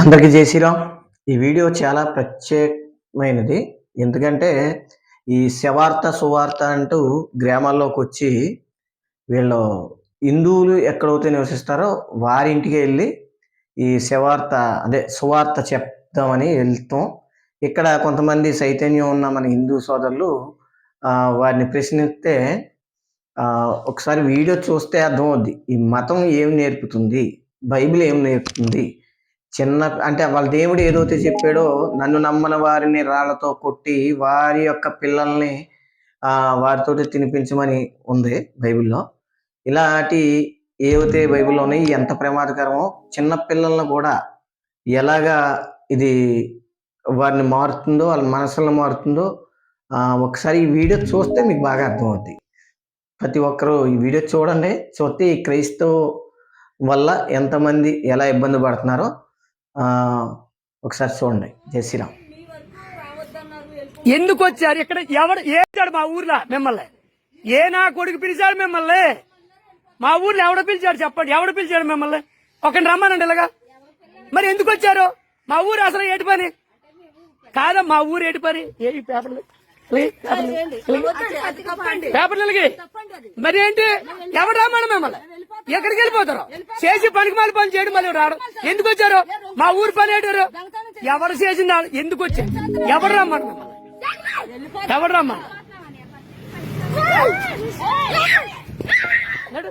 అందరికీ జై ఈ వీడియో చాలా ప్రత్యేకమైనది. ఎందుకంటే ఈ శవార్త సువార్త అంటూ గ్రామాల్లోకి వచ్చి వీళ్ళు హిందువులు ఎక్కడైతే నివసిస్తారో వారి ఇంటికి వెళ్ళి ఈ శవార్త అదే సువార్త చెప్దామని వెళ్తాం. ఇక్కడ కొంతమంది చైతన్యం ఉన్న మన హిందూ సోదరులు వారిని ప్రశ్నిస్తే ఒకసారి వీడియో చూస్తే అర్థమవుద్ది. ఈ మతం ఏం నేర్పుతుంది? బైబిల్ ఏం నేర్పుతుంది? చిన్న అంటే వాళ్ళ దేవుడు ఏదైతే చెప్పాడో నన్ను నమ్మని వారిని రాళ్ళతో కొట్టి వారి యొక్క పిల్లల్ని వారితో వారితోటి తినిపించమని ఉంది బైబిల్లో. ఇలాంటి ఏవైతే బైబిల్లో ఉన్నాయి ఎంత ప్రమాదకరమో చిన్న పిల్లలను కూడా ఎలాగా ఇది వారిని మారుతుందో వాళ్ళ మనసులను మారుతుందో ఒకసారి ఈ వీడియో చూస్తే మీకు బాగా అర్థమవుతుంది ప్రతి ఒక్కరూ ఈ వీడియో చూడండి. చూస్తే ఈ క్రైస్తవ వల్ల ఎంతమంది ఎలా ఇబ్బంది పడుతున్నారో ఒకసారి చూడండి. జయశ్రీరామ్ ఎందుకు వచ్చారు ఇక్కడ? ఎవడు ఏచాడు మా ఊర్లో మిమ్మల్ని? ఏ నా కొడుకు పిలిచాడు మిమ్మల్ని? మా ఊర్లో ఎవడ పిలిచాడు చెప్పండి? ఎవడ పిలిచాడు మిమ్మల్ని? ఒకరిని రమ్మనండి ఇలాగా. మరి ఎందుకు వచ్చారు? మా ఊరు అసలు ఏటి పని? కాదా మా ఊరు ఏటి పని? ఏ పేపర్లు. పేపర్లకి మరి ఏంటి? ఎవడు రమ్మను మిమ్మల్ని? ఎక్కడికి వెళ్ళిపోతారు? చేసి పనికి మళ్ళీ పని చేయడం మళ్ళీ రావడం ఎందుకు వచ్చారు? మా ఊరు పని ఏంటారు ఎవరు వాళ్ళు ఎందుకు వచ్చారు? ఎవడు రమ్మను మిమ్మల్ని? ఎవడు రమ్మను? నడు.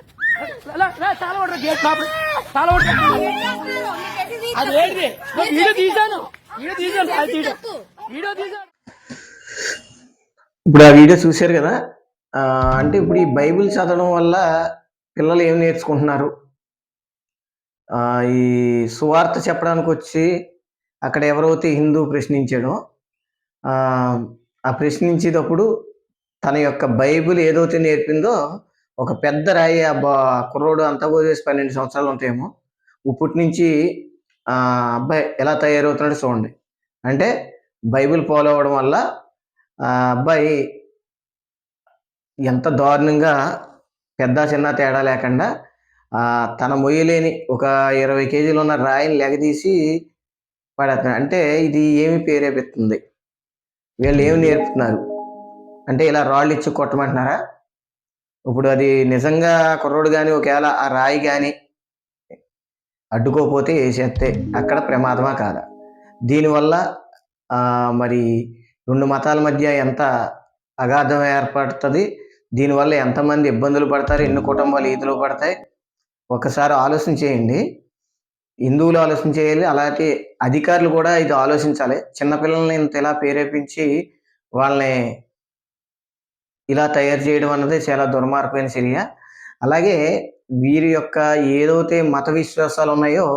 లా, లా, తాళం కొట్టరా, గేట్ లోపల. తాళం కొట్టరా. అది ఏంటిది వీడియో తీశాను. వీడియో తీశాను. అది తీయడం. వీడియో తీశాను. ఇప్పుడు ఆ వీడియో చూశారు కదా? అంటే ఇప్పుడు ఈ బైబిల్ చదవడం వల్ల పిల్లలు ఏం నేర్చుకుంటున్నారు? ఈ సువార్త చెప్పడానికి వచ్చి అక్కడ ఎవరైతే హిందూ ప్రశ్నించాడో ఆ, ప్రశ్నించేటప్పుడు తన యొక్క బైబిల్ ఏదైతే నేర్పిందో ఒక పెద్ద రాయి ఆ బా కుర్రోడు అంతా పోసేసి పన్నెండు సంవత్సరాలు ఉంటాయేమో. ఇప్పటి నుంచి అబ్బాయి ఎలా తయారవుతున్నాడో చూడండి. అంటే బైబిల్ ఫాలో అవ్వడం వల్ల ఆ అబ్బాయి ఎంత దారుణంగా పెద్ద చిన్న తేడా లేకుండా తన మొయ్యలేని ఒక ఇరవై కేజీలు ఉన్న రాయిని లెగదీసి పడేస్తున్నాడు. అంటే ఇది ఏమి ప్రేరేపిస్తుంది? వీళ్ళు ఏమి నేర్పుతున్నారు? అంటే ఇలా రాళ్ళు ఇచ్చి కొట్టమంటున్నారా? ఇప్పుడు అది నిజంగా కుర్రోడు కానీ ఒకవేళ ఆ రాయి కానీ అడ్డుకోపోతే వేసేస్తే అక్కడ ప్రమాదమా కాదా? దీనివల్ల మరి రెండు మతాల మధ్య ఎంత అగాధం ఏర్పడుతుంది దీనివల్ల ఎంతమంది ఇబ్బందులు పడతారు ఎన్ని కుటుంబాలు ఈదులు పడతాయి ఒకసారి ఆలోచన చేయండి. హిందువులు ఆలోచన చేయాలి అలాగే అధికారులు కూడా ఇది ఆలోచించాలి. చిన్నపిల్లల్ని ఇంత ఇలా ప్రేరేపించి వాళ్ళని ఇలా తయారు చేయడం అన్నది చాలా దుర్మార్గమైన చర్య. అలాగే వీరి యొక్క ఏదైతే మత విశ్వాసాలు ఉన్నాయో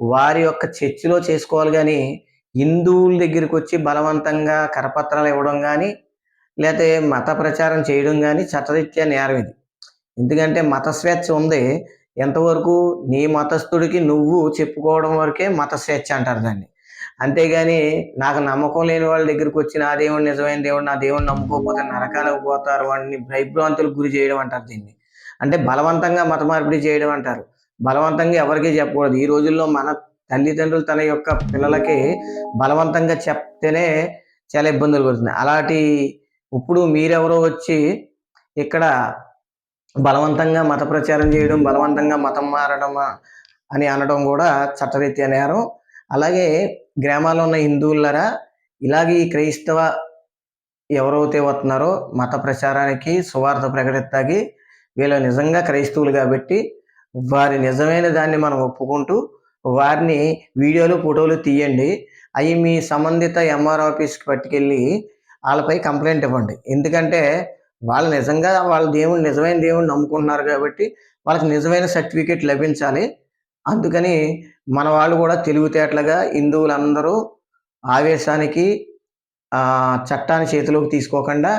వారి యొక్క చర్చిలో చేసుకోవాలి కానీ హిందువుల దగ్గరికి వచ్చి బలవంతంగా కరపత్రాలు ఇవ్వడం కానీ లేకపోతే మత ప్రచారం చేయడం కానీ చట్టరీత్యా నేరం ఇది. ఎందుకంటే మత స్వేచ్ఛ ఉంది. ఎంతవరకు నీ మతస్థుడికి నువ్వు చెప్పుకోవడం వరకే మత స్వేచ్ఛ అంటారు దాన్ని. అంతేగాని నాకు నమ్మకం లేని వాళ్ళ దగ్గరికి వచ్చి నా దేవుడు నిజమైన దేవుడు నా దేవుడు నమ్ముకోకపోతే నరకాలకు పోతారు వాడిని భయభ్రాంతులకు గురి చేయడం అంటారు దీన్ని. అంటే బలవంతంగా మత మార్పిడి చేయడం అంటారు. బలవంతంగా ఎవరికీ చెప్పకూడదు. ఈ రోజుల్లో మన తల్లిదండ్రులు తన యొక్క పిల్లలకి బలవంతంగా చెప్తేనే చాలా ఇబ్బందులు పడుతున్నాయి. అలాంటి ఇప్పుడు మీరెవరో వచ్చి ఇక్కడ బలవంతంగా మత ప్రచారం చేయడం బలవంతంగా మతం మారడం అని అనడం కూడా చట్టరీత్యా నేరం. అలాగే గ్రామాల్లో ఉన్న హిందువులరా ఇలాగే ఈ క్రైస్తవ ఎవరైతే వస్తున్నారో మత ప్రచారానికి సువార్త ప్రకటిస్తాకి వీళ్ళు నిజంగా క్రైస్తవులు కాబట్టి వారి నిజమైన దాన్ని మనం ఒప్పుకుంటూ వారిని వీడియోలు ఫోటోలు తీయండి. అవి మీ సంబంధిత ఎంఆర్ ఆఫీస్కి పట్టుకెళ్ళి వాళ్ళపై కంప్లైంట్ ఇవ్వండి. ఎందుకంటే వాళ్ళు నిజంగా వాళ్ళ దేవుడు నిజమైన దేవుడు నమ్ముకుంటున్నారు కాబట్టి వాళ్ళకి నిజమైన సర్టిఫికేట్ లభించాలి. అందుకని మన వాళ్ళు కూడా తెలివితేటలుగా హిందువులందరూ ఆవేశానికి చట్టాన్ని చేతిలోకి తీసుకోకుండా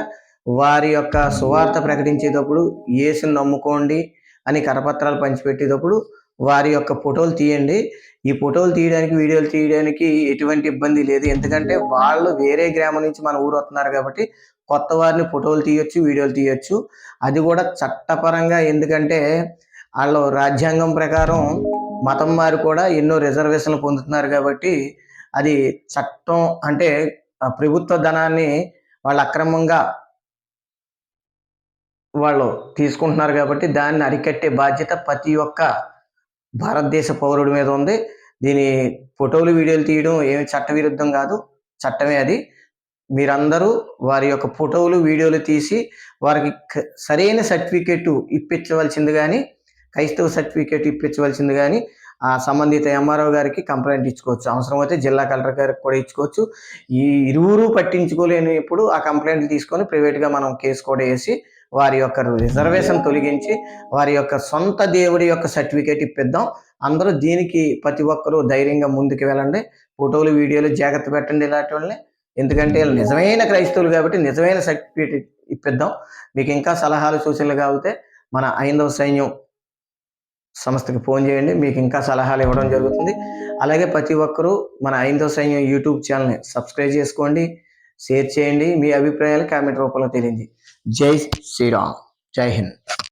వారి యొక్క సువార్త ప్రకటించేటప్పుడు యేసుని నమ్ముకోండి అని కరపత్రాలు పంచిపెట్టేటప్పుడు వారి యొక్క ఫోటోలు తీయండి. ఈ ఫోటోలు తీయడానికి వీడియోలు తీయడానికి ఎటువంటి ఇబ్బంది లేదు. ఎందుకంటే వాళ్ళు వేరే గ్రామం నుంచి మన ఊరు వస్తున్నారు కాబట్టి కొత్త వారిని ఫోటోలు తీయొచ్చు వీడియోలు తీయొచ్చు. అది కూడా చట్టపరంగా ఎందుకంటే వాళ్ళు రాజ్యాంగం ప్రకారం మతం వారు కూడా ఎన్నో రిజర్వేషన్లు పొందుతున్నారు కాబట్టి అది చట్టం అంటే ప్రభుత్వ ధనాన్ని వాళ్ళు అక్రమంగా వాళ్ళు తీసుకుంటున్నారు కాబట్టి దాన్ని అరికట్టే బాధ్యత ప్రతి ఒక్క భారతదేశ పౌరుడి మీద ఉంది. దీని ఫోటోలు వీడియోలు తీయడం ఏమి చట్టవిరుద్ధం కాదు. చట్టమే అది. మీరందరూ వారి యొక్క ఫోటోలు వీడియోలు తీసి వారికి సరైన సర్టిఫికేట్ ఇప్పించవలసింది కానీ క్రైస్తవ సర్టిఫికేట్ ఇప్పించవలసింది కానీ ఆ సంబంధిత ఎంఆర్ఓ గారికి కంప్లైంట్ ఇచ్చుకోవచ్చు. అవసరమైతే జిల్లా కలెక్టర్ గారికి కూడా ఇచ్చుకోవచ్చు. ఈ ఇరువురు పట్టించుకోలేనిప్పుడు ఆ కంప్లైంట్లు తీసుకొని ప్రైవేట్గా మనం కేసు కూడా వేసి వారి యొక్క రిజర్వేషన్ తొలగించి వారి యొక్క సొంత దేవుడి యొక్క సర్టిఫికేట్ ఇప్పిద్దాం. అందరూ దీనికి ప్రతి ఒక్కరూ ధైర్యంగా ముందుకు వెళ్ళండి. ఫోటోలు వీడియోలు జాగ్రత్త పెట్టండి ఇలాంటి వాళ్ళని ఎందుకంటే వీళ్ళు నిజమైన క్రైస్తవులు కాబట్టి నిజమైన సర్టిఫికేట్ ఇప్పిద్దాం. మీకు ఇంకా సలహాలు సూచనలు కావాలితే మన ఐందవ సైన్యం సంస్థకి ఫోన్ చేయండి. మీకు ఇంకా సలహాలు ఇవ్వడం జరుగుతుంది. అలాగే ప్రతి ఒక్కరూ మన ఐందో సైన్యం యూట్యూబ్ ఛానల్ని సబ్స్క్రైబ్ చేసుకోండి. షేర్ చేయండి. మీ అభిప్రాయాలు కామెంట్ రూపంలో తెలియండి. जय श्री राम जय हिंद।